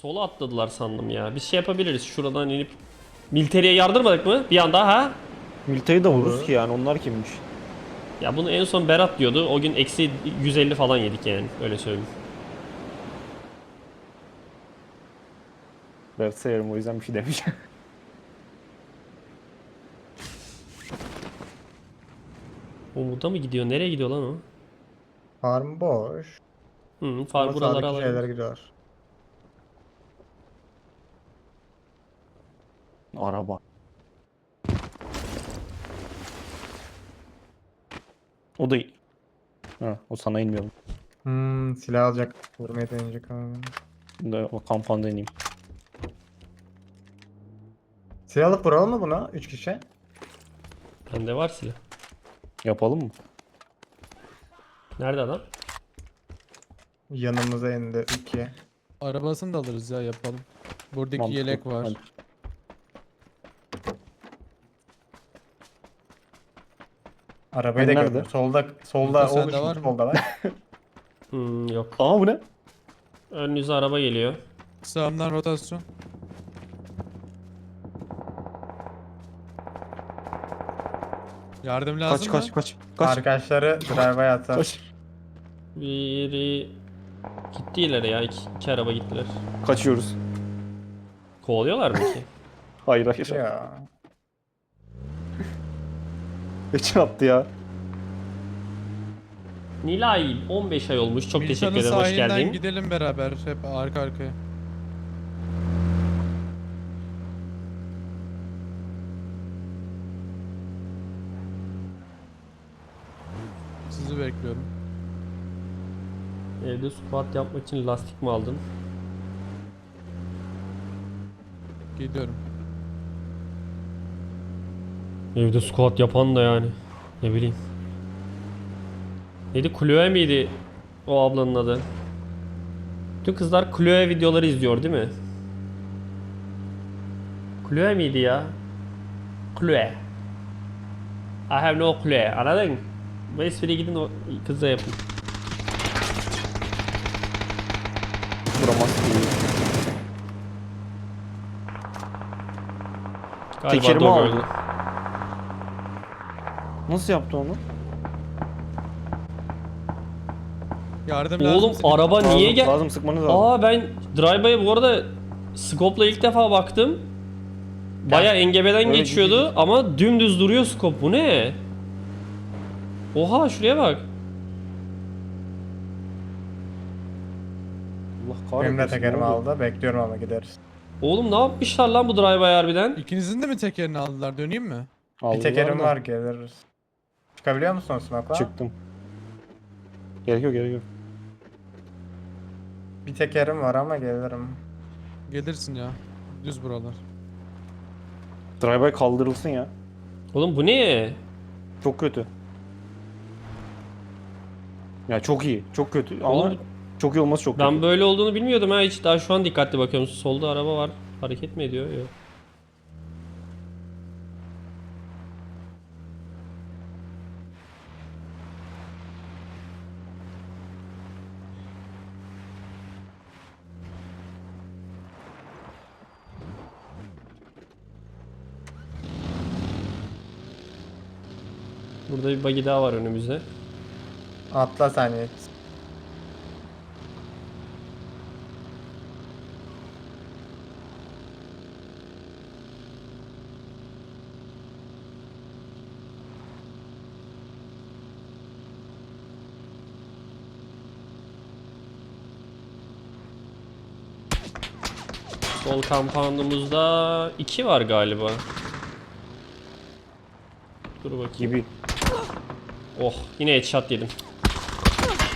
Sola atladılar sandım ya. Bir şey yapabiliriz. Şuradan inip Milteri'ye yardırmadık mı? Bir anda ha? Milita'yı da vururuz ki yani onlar kimmiş? Ya bunu en son Berat diyordu. O gün eksi 150 falan yedik yani. Öyle söyleyeyim. Ben sayarım o yüzden bir şey demiş. Umut'a mı gidiyor? Nereye gidiyor lan o? Farm boş. Hı, far Ama buralara sağdaki alalım. şeyler gidiyor. Araba. O da Ha, o sana inmiyorum. Hmm, silah alacak. Vurmaya deneyecek. Ben de o kampanda ineyim. Silah alıp vuralım mı buna? 3 kişi. Bende var silah. Yapalım mı? Nerede adam? Yanımıza indi 2. Arabasını da alırız ya yapalım. Buradaki Mantıklı. yelek var. Hadi. Arabayı da Nerede? gördüm. Solda solda Burada sende oluşmuş var mı? solda var. Hmm, yok. Aa bu ne? Önünüze araba geliyor. Sağımdan rotasyon. Yardım lazım Kaç mı? kaç kaç. Kaç. Arkadaşları drive'a atar. Kaç. Biri gitti ileri ya. İki, iki araba gittiler. Kaçıyoruz. Kovalıyorlar mı ki? Hayır hayır. Ya. Geçen attı ya. Nilay 15 ay olmuş. Çok Milşan'ın teşekkür ederim. Hoş sahilinden geldin. gidelim beraber hep arka arkaya. Sizi bekliyorum. Evde squat yapmak için lastik mi aldın? Gidiyorum. Evde squat yapan da yani. Ne bileyim. Neydi? Chloe miydi o ablanın adı? Bütün kızlar Chloe videoları izliyor değil mi? Chloe miydi ya? Chloe. I have no clue. Anladın mı? Bu espriyi gidin o kızla yapın. Vuramaz ki. Galiba Tekerimi aldı. Nasıl yaptı onu? Yardım lazım. Oğlum senin. araba niye lazım, gel... Lazım sıkmanız lazım. Aa ben Drive'a bu arada scope'la ilk defa baktım. Baya engebeden Öyle geçiyordu gidiyor. ama dümdüz duruyor scope. Bu ne? Oha şuraya bak. Allah kahretsin. Benim de ne oldu? aldı. Bekliyorum ama gideriz. Oğlum ne yapmışlar lan bu Drive'a harbiden? İkinizin de mi tekerini aldılar? Döneyim mi? Bir Aldılar tekerim da. var geliriz. Çıkabiliyor musun Smoke'la? Çıktım. Gerek yok gerek yok. Bir tekerim var ama gelirim. Gelirsin ya. Düz buralar. Drive-by kaldırılsın ya. Oğlum bu ne? Çok kötü. Ya çok iyi. Çok kötü ama Oğlum çok iyi olması çok ben kötü. böyle olduğunu bilmiyordum ha hiç. Daha şu an dikkatli bakıyorum. Solda araba var. Hareket mi ediyor? Yok. Bir buggy daha var önümüzde. Atla sen Yiğit. Sol kampandımızda 2 var galiba. Dur bakayım. Gibi. Oh yine headshot yedim.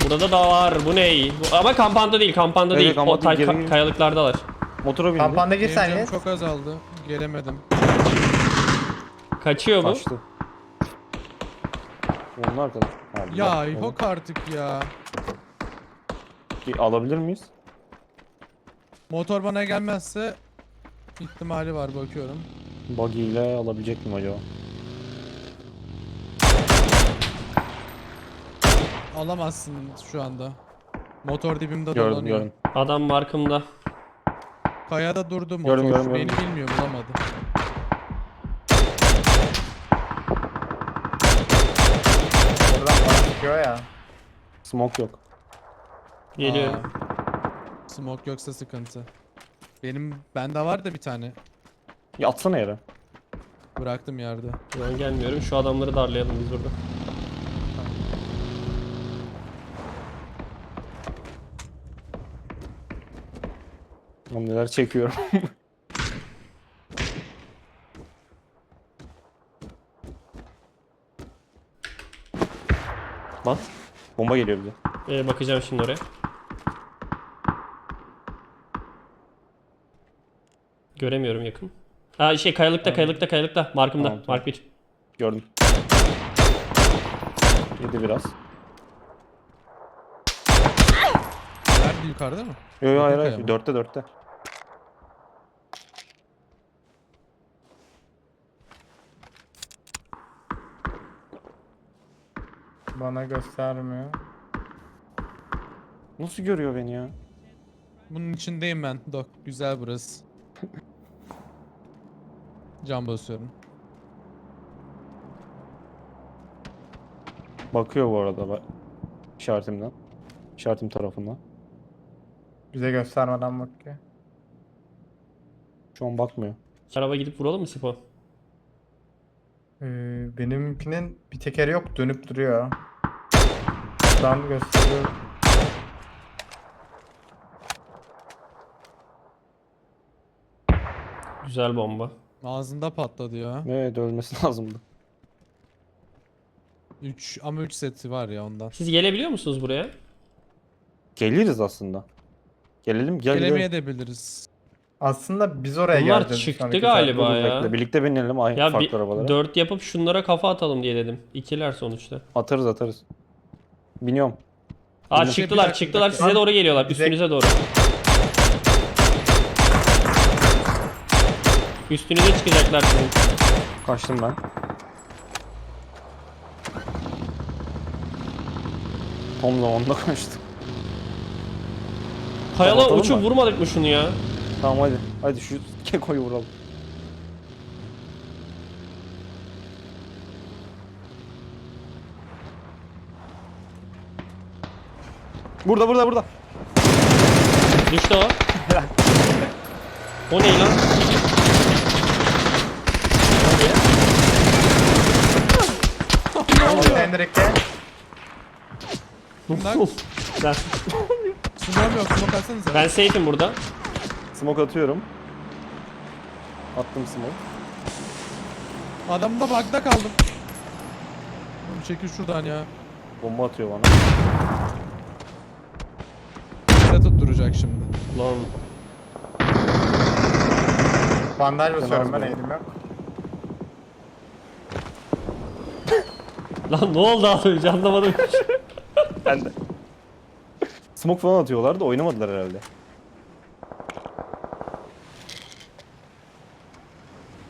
Burada da var. Bu ne? Bu, ama kampanda değil. Kampanda Evet, değil. kampanda o tay- değil, ka- kayalıklardalar. Motora bindi. Kampanda Benim sen canım Yiğit. çok azaldı. Gelemedim. Kaçıyor bu. Kaçtı. Onun arkadaş. Ha, Ya bak, yok artık ya. onu- Alabilir miyiz? Motor bana gelmezse ihtimali var bakıyorum. Buggy ile alabilecek miyim acaba? Alamazsın şu anda. Motor dibimde Gördüm dolanıyor. gördüm. Adam markımda. Kayada durdu motor. Gördüm, gördüm, Beni gördüm. bilmiyor bulamadı. Buradan bana çıkıyor ya. Smoke yok. Geliyor. Aa, Smoke yoksa sıkıntı. Benim bende var da bir tane. Ya atsana yere. Bıraktım yerde. Ben gelmiyorum. Şu adamları darlayalım biz burada. Neler çekiyorum. Lan. Bomba geliyor bize. Ee, bakacağım şimdi oraya. Göremiyorum yakın. Ha şey kayalıkta kayalıkta kayalıkta. Markımda. Tamam, tamam. Mark 1. Gördüm. Yedi biraz. Nerede yukarıda mı? Yo yo hayır hayır. Dörtte dörtte. Bana göstermiyor. Nasıl görüyor beni ya? Bunun içindeyim ben. Dok güzel burası. Cam basıyorum. Bakıyor bu arada bak. İşaretimden. İşaretim tarafından. Bize göstermeden bakıyor. Şu an bakmıyor. Araba gidip vuralım mı Sipo? Ee, benimkinin bir tekeri yok dönüp duruyor. Buradan gösteriyor. Güzel bomba. Ağzında patladı ya. Evet ölmesi lazımdı. 3 ama 3 seti var ya ondan. Siz gelebiliyor musunuz buraya? Geliriz aslında. Gelelim gel gel. Gelemeye de biliriz. Aslında biz oraya Bunlar geleceğiz. çıktı galiba. Ya. bekle. Birlikte binelim aynı Ya farklı bir arabalara. 4 yapıp şunlara kafa atalım diye dedim. İkiler sonuçta. Atarız atarız. Biniyorum. Aa Bir şey, çıktılar bir dakika, çıktılar bir dakika. size doğru geliyorlar Bize- üstünüze doğru. Üstünüze çıkacaklar sizin. Kaçtım ben. Tam zamanında kaçtım. Kayala Kapatalım uçup mı? vurmadık mı şunu ya? Tamam hadi. Hadi şu kekoyu vuralım. Burada burada burada. Düştü o. O ne lan? Hendrik'e Bunlar ben, smoke yok smoke atsanıza. ben safe'im burada. Smoke atıyorum. Attım smoke. Adamda bug'da kaldım. Oğlum Çekil şuradan ya. Bomba atıyor bana. Tutturacak şimdi. Lan. bandaj basıyorum ben elim yok. Lan ne oldu az önce anlamadım. Ben de. Smoke falan atıyorlar da oynamadılar herhalde.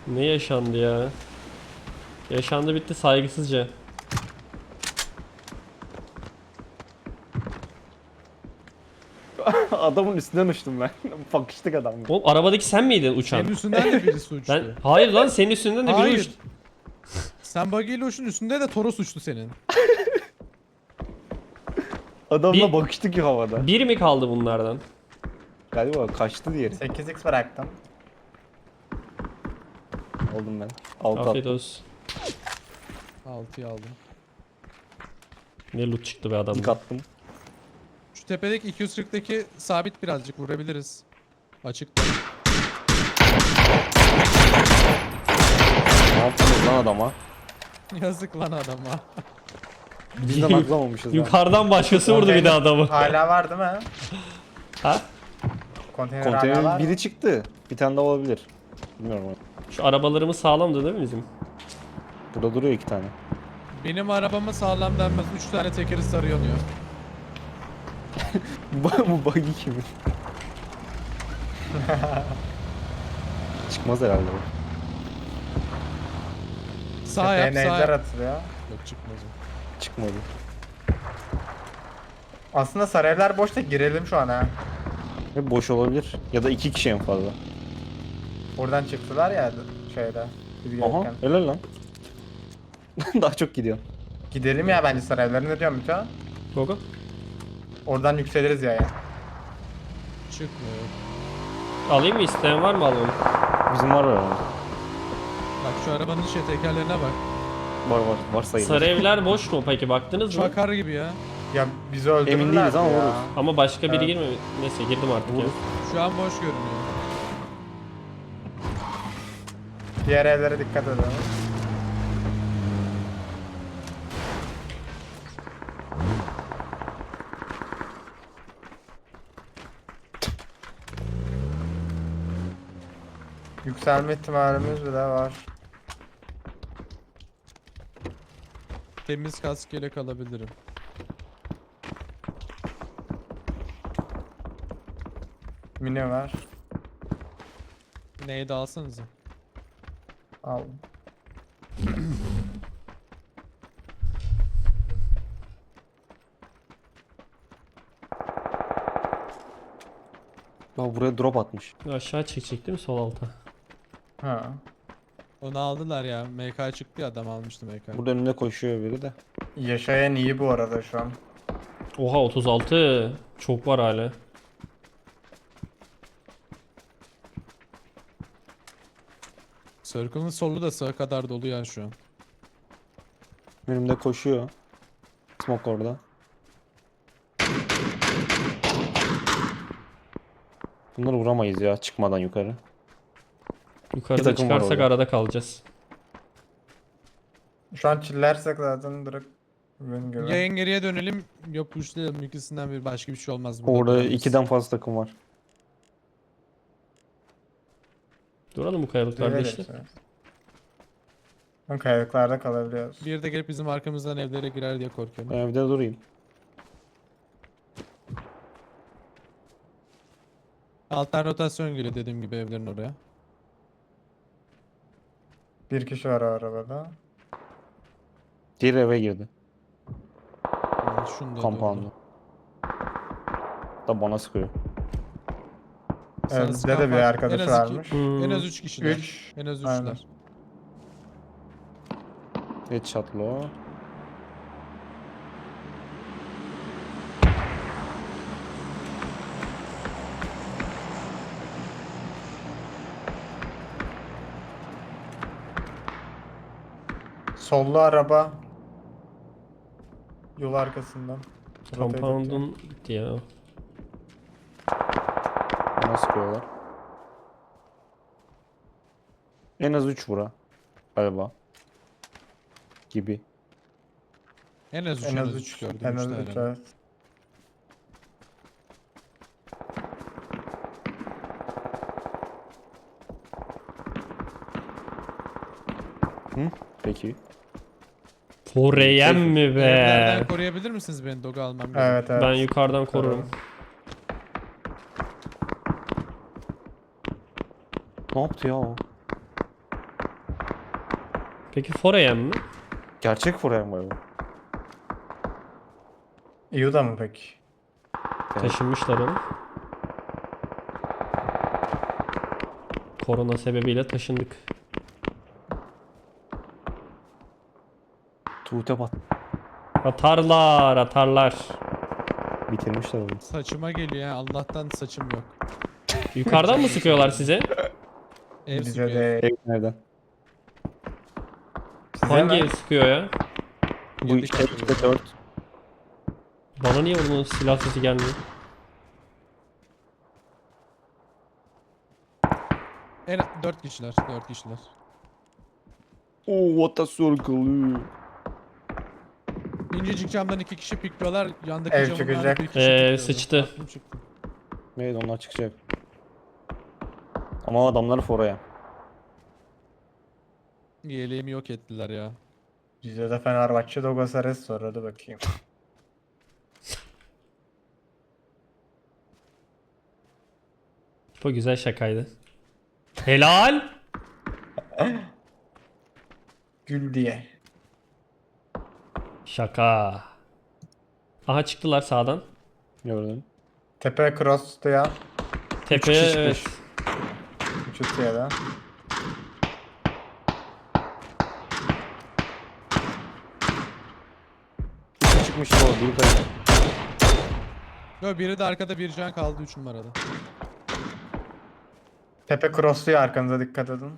ne yaşandı ya? Yaşandı bitti saygısızca. Adamın üstünden uçtum ben. Bakıştık adam. Oğlum arabadaki sen miydin uçan? Senin üstünden de birisi uçtu. Ben hayır lan senin üstünden de biri Hayır. uçtu. Sen buggy ile uçtun üstünde de Toros uçtu senin. Adamla Bir- bakıştık ya havada. Bir mi kaldı bunlardan? Galiba kaçtı diğeri. 8x bıraktım. Aldım ben. Altı Afiyet attım. olsun. 6'yı aldım. Ne loot çıktı be İlk adamdan. attım. Şu tepedeki 240'daki sabit birazcık vurabiliriz. Açıkta. Ne yaptınız lan adama? Yazık lan adama. Biz de naklamamışız lan. Yukarıdan başkası vurdu bir de adamı. Hala var değil mi? Ha? Konteyner, hala var Konteynerin mı? biri çıktı. Bir tane daha olabilir. Bilmiyorum. Şu arabalarımız sağlamdı değil mi bizim? Burada duruyor iki tane. Benim arabama sağlam denmez. 3 tane tekeri sarı yanıyor. Bu bu buggy kimin? Çıkmaz herhalde bu. Sağ yap sağ neyler yap. atılıyor. Yok çıkmaz o. Çıkmadı. Aslında saraylar boşta girelim şu an ha. Hep boş olabilir. Ya da iki kişi en fazla. Oradan çıktılar ya şeyde. Biz Aha gelirken. helal lan. Daha çok gidiyor. Gidelim ya bence saraylarına ne diyorsun Mito? Gogo. Oradan yükseliriz ya ya. Çıkmıyor. Alayım mı isteyen var mı alalım? Bizim var öyle. Bak şu arabanın şey tekerlerine bak. Var var. Var sayılır. Sarı evler boş mu peki baktınız mı? Çakar gibi ya. Ya bizi öldürürler Emin değiliz ama ya. vururuz. Ama başka biri Evet. girme. Neyse girdim artık ya. Vururuz. Şu an boş görünüyor. Diğer evlere dikkat edelim. Yükselme ihtimalimiz bile var. Temiz kask yelek alabilirim. Mini var. Neyi de alsanıza. Al. Bak buraya drop atmış. Aşağı çekecektim sol alta. Ha. Onu aldılar ya. MK çıktı ya adam almıştı MK. Burada önünde koşuyor biri de. Yaşayan iyi bu arada şu an. Oha 36. Çok var hala. Circle'ın solu da sağa kadar dolu ya şu an. Önümde koşuyor. Smoke orada. Bunları vuramayız ya çıkmadan yukarı. Yukarıda takım var çıkarsak orada. arada kalacağız. Şu an chillersek zaten direkt win gibi. Yayın geriye dönelim. Yok pushlayalım ikisinden bir başka bir şey olmaz. burada Orada duramayız. ikiden fazla takım var. Duralım bu kayalıklarda işte. şey. Kayalıklarda kalabiliyoruz. Bir de gelip bizim arkamızdan evlere girer diye korkuyorum. Ben evde durayım. Alttan rotasyon geliyor dediğim gibi evlerin oraya. Bir kişi var arabada. Diğer eve girdi. Yani şunu da Compound'a. doğru. Da bana sıkıyor. Sana Evet, sıkan de bir var. arkadaş en az iki- varmış. Hmm. En az 3 kişiler. 3. En az Aynen. 3'ler. Headshot'lı o. Sollu araba. Yol arkasından. Compound'un gitti ya. Bana sıkıyorlar. En az 3 vura. Galiba. Gibi. En az 3 En az 3. gördüm. En az tane. 3 evet. Peki. Foreyem mi Evlerden be? koruyabilir misiniz beni? Dog'u almam gerekiyor. Evet evet. Ben yukarıdan korurum. Ne yaptı ya o? Peki Foreyem mi? Gerçek Forever mı bu? Yuda mı peki? Taşınmışlar onu. Korona sebebiyle taşındık. Tuğte bat. Atarlar, atarlar. Bitirmişler onu. Saçıma geliyor ya. Allah'tan saçım yok. Yukarıdan mı sıkıyorlar size? Ev Bize sıkıyor. de. Ev nereden? Size Hangi ev sıkıyor ya? Bu işte kişi. işte 4. Bana niye onun silah sesi gelmiyor? En 4 kişiler. 4 kişiler. Oh what a circle. İncecik camdan 2 kişi pikliyorlar. Yandaki Ev camından çıkacak. bir kişi Ee, sıçtı. Aklım çıktı. Evet onlar çıkacak. Ama adamlar foraya. Yeleğimi yok ettiler ya. Bize de Fenerbahçe Dogosares var hadi bakayım. Bu güzel şakaydı. Helal. Gül diye. Şaka. Aha çıktılar sağdan. Gördün. Tepe cross ya. Tepeye kişi evet. çıkmış. Çutuya da. Çıkmış o bir kayıp. Yo biri de arkada bir can kaldı 3 numarada. Tepe crossluyor arkanıza dikkat edin.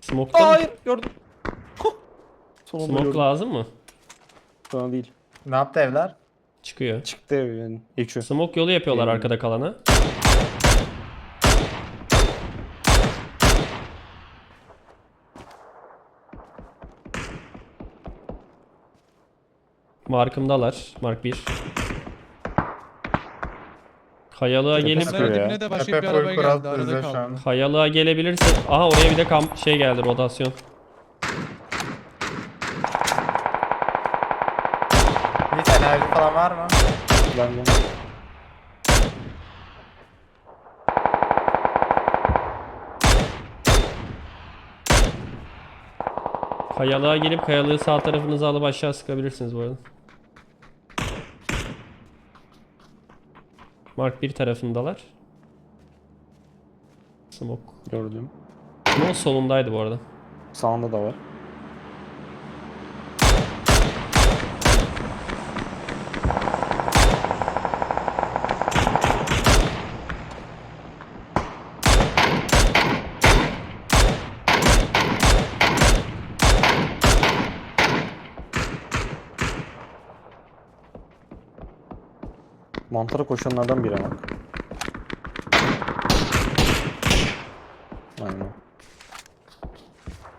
Smoke'tan mı? Hayır gördüm. Sonunda Smoke gördüm. lazım mı? Sana değil. Ne yaptı evler? Çıkıyor. Çıktı ev yani. Ekşi. Smoke yolu yapıyorlar Hmm. arkada kalana. Markımdalar. Mark 1. Kayalığa gelip Bunların ya. dibine de başka Tepe bir araba full geldi. cross Arada şu kaldı. an. Kayalığa gelebilirse aha oraya bir de kamp şey geldi rotasyon. Enerji falan var mı? Ben de. Kayalığa gelip kayalığı sağ tarafınıza alıp aşağı sıkabilirsiniz bu arada. Mark 1 tarafındalar. Smoke. Gördüm. Smoke solundaydı bu arada. Sağında da var. Mantara koşanlardan biri ama. Aynen.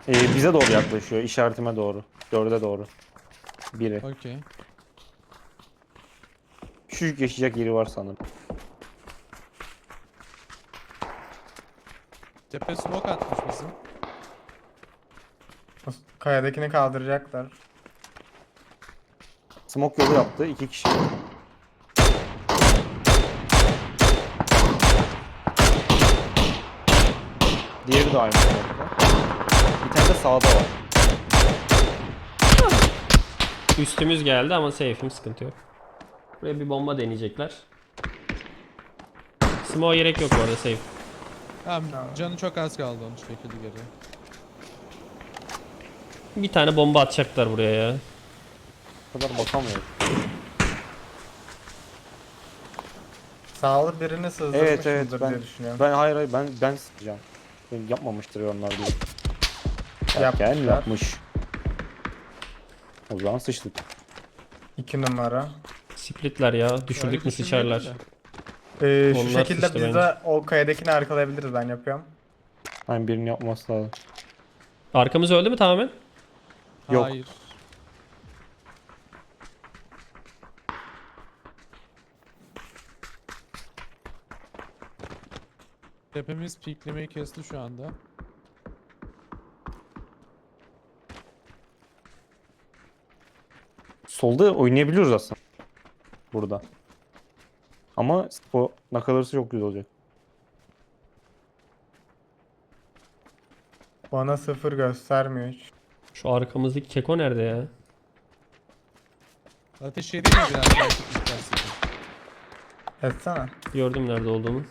Ee, bize doğru yaklaşıyor. işaretime doğru. Dörde doğru. Biri. Okey. Küçücük yaşayacak yeri var sanırım. Tepe smoke atmış bizim. Kayadakini kaldıracaklar. Smoke yolu yaptı. iki kişi. De aynı smoke'da. Bir tane de sağda var. Üstümüz geldi ama safe'im sıkıntı yok. Buraya bir bomba deneyecekler. Smoke gerek yok bu arada safe. Tamam canı çok az kaldı onun şekilde geriye. Bir tane bomba atacaklar buraya ya. Bu kadar bakamıyor. Sağlı birini sızdırmışızdır Evet evet ben düşünüyorum. ben hayır hayır ben ben sıkacağım. Ben yapmamıştır onlar diye. Yapmışlar. Yapken yapmış. O zaman sıçtık. İki numara. Splitler ya. Düşürdük mü sıçarlar. Ee, şu Onlar şekilde sıçtı biz bence. de o kayadakini arkalayabiliriz ben yapıyorum. Hani birini yapması lazım. Arkamız öldü mü tamamen? Yok. Hayır. Tepemiz piklemeyi kesti şu anda. Solda oynayabiliyoruz aslında. Burada. Ama o nakalarısı çok güzel olacak. Bana sıfır göstermiyor hiç. Şu arkamızdaki keko nerede ya? Ateş edeyim mi biraz daha istersen? Etsene. Gördüm nerede olduğunu.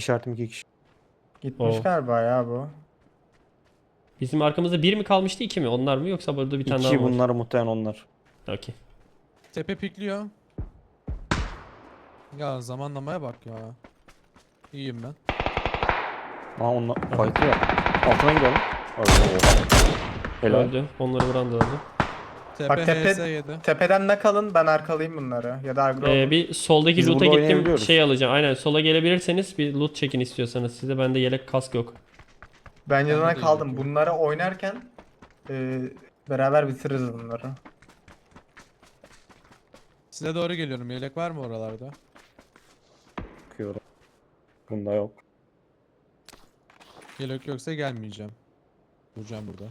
İşaretim iki kişi. Gitmiş O. galiba ya bu. Bizim arkamızda bir mi kalmıştı iki mi? Onlar mı yoksa burada bir tane İki daha mı var? bunlar muhtemelen onlar. Okey. Tepe pikliyor. Ya zamanlamaya bak ya. İyiyim ben. Aa onlar fight'ı var. Altına gidelim. Oha. Helal. Öldü. Onları vuran da öldü. Tepe Bak tepe- HS yedi. Tepeden ne kalın ben arkalayayım bunları. Ya da agro Ee, olun. bir soldaki Biz loot'a burada gittim oynayabiliyoruz. şey alacağım. Aynen sola gelebilirseniz bir loot çekin istiyorsanız. Size bende yelek kask yok. Ben yanına de kaldım. yok. Bunları oynarken e, beraber bitiririz bunları. Size doğru geliyorum. Yelek var mı oralarda? Bakıyorum. Bunda yok. Yelek yoksa gelmeyeceğim. Vuracağım burada.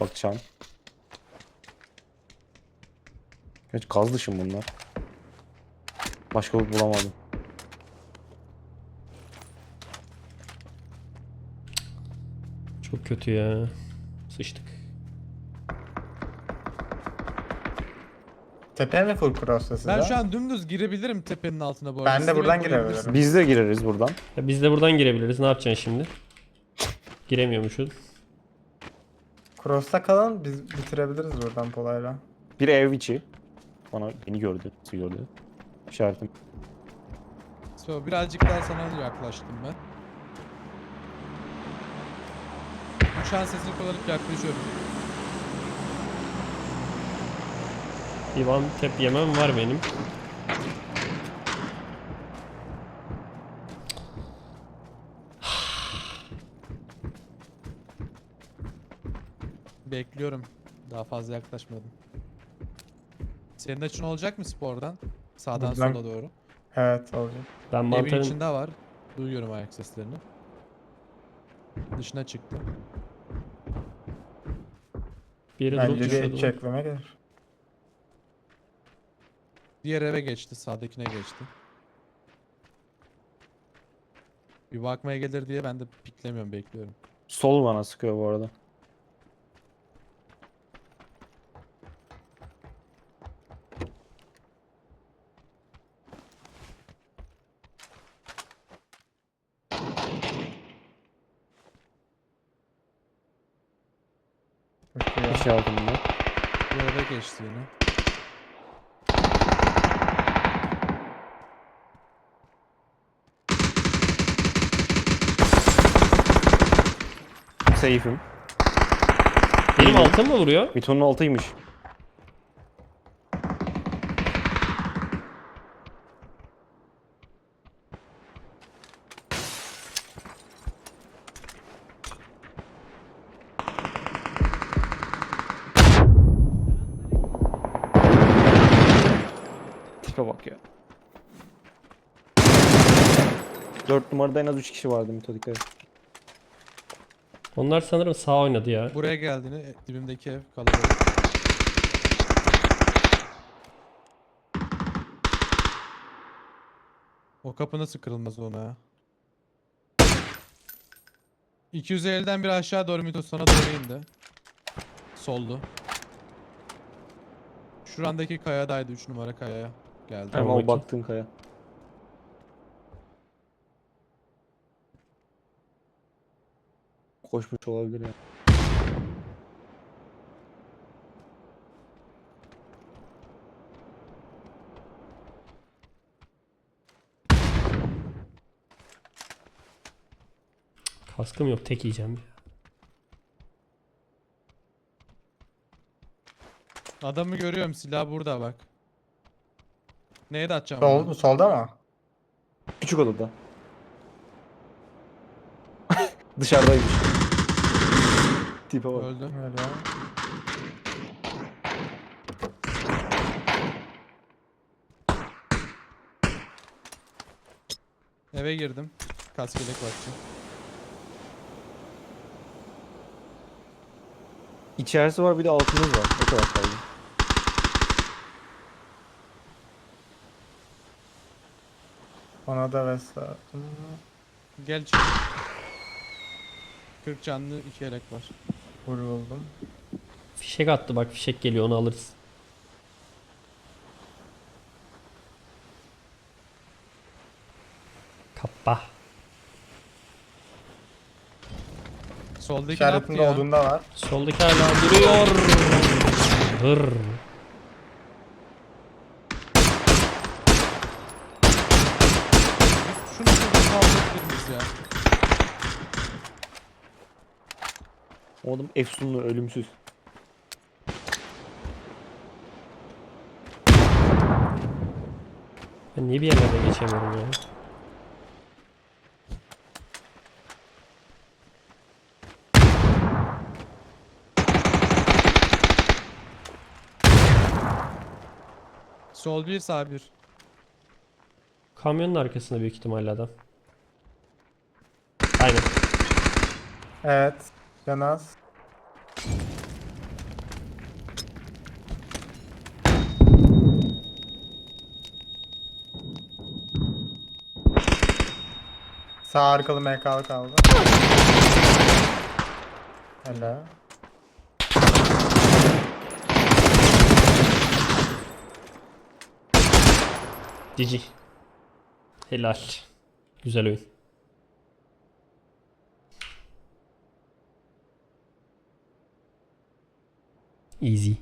Bakacağım. Hiç kaz dışım bunlar. Başka loot bulamadım. Çok kötü ya. Sıçtık. Tepe mi full cross'ta size? Ben şu an dümdüz girebilirim tepenin altına bu arada. Ben Siz de direkt buradan girebilirim. Biz de gireriz buradan. Ya biz de buradan girebiliriz. Ne yapacaksın şimdi? Giremiyormuşuz. Cross'ta kalan biz bitirebiliriz buradan polayla. Bir ev içi. Bana beni gördü. Nasıl gördü? İşaretim. So, birazcık daha sana yaklaştım ben. Uçağın sesini kullanıp yaklaşıyorum. Bir one tap yemem var benim. Bekliyorum. Daha fazla yaklaşmadım. Senin açın olacak mı spordan? Sağdan Buradan- sola doğru. Evet olacak. Ben Evin mantarın içinde var. Duyuyorum ayak seslerini. Dışına çıktı. biri durup Bence düşüyordu. bir çekleme gelir. Diğer eve geçti. Sağdakine geçti. Bir bakmaya gelir diye ben de piklemiyorum bekliyorum. Sol bana sıkıyor bu arada. Bakıyor. İşaretimde. Bu eve geçti yine. Safe'im. Benim altım mı vuruyor? Miton'un altıymış. 4 numarada en az 3 kişi vardı Mito dikkat et. Onlar sanırım sağ oynadı ya. Buraya geldiğini e, dibimdeki ev kalabalık. O kapı nasıl kırılmaz ona ya? 250'den bir aşağı doğru Mitos sana doğru indi. Soldu. Şurandaki kayadaydı 3 numara kayaya geldi. Tamam, Ama o bakayım. baktığın kaya. Koşmuş olabilir ya. Kaskım yok tek yiyeceğim ya. Adamı görüyorum silah burada bak. Neye de atacağım? Sol, onu? solda mı? Küçük odada. Dışarıdaymış. Tipe bak. Öldü. Öyle. Eve girdim. Kaskelek bakacağım. İçerisi var bir de altımız var. O kadar kaldı. Ona da vest lazım. Gel çık. 40 canlı 2 yelek var. Vuruldum. Fişek attı bak fişek geliyor onu alırız. Kappa. Soldaki ne yaptı İşaretinde ya? odunda var. Soldaki hala duruyor. Hır. Şunu şurada kaldırabilir miyiz ya? Oğlum efsunlu ölümsüz. Ben niye bir yerlerde geçemiyorum ya? Sol 1 sağ 1. Kamyonun arkasında büyük ihtimalle adam. Aynen. Evet. Canaz. Sağ arkalı MK'lı kaldı. Hala. GG. Helal. Güzel oyun. Easy.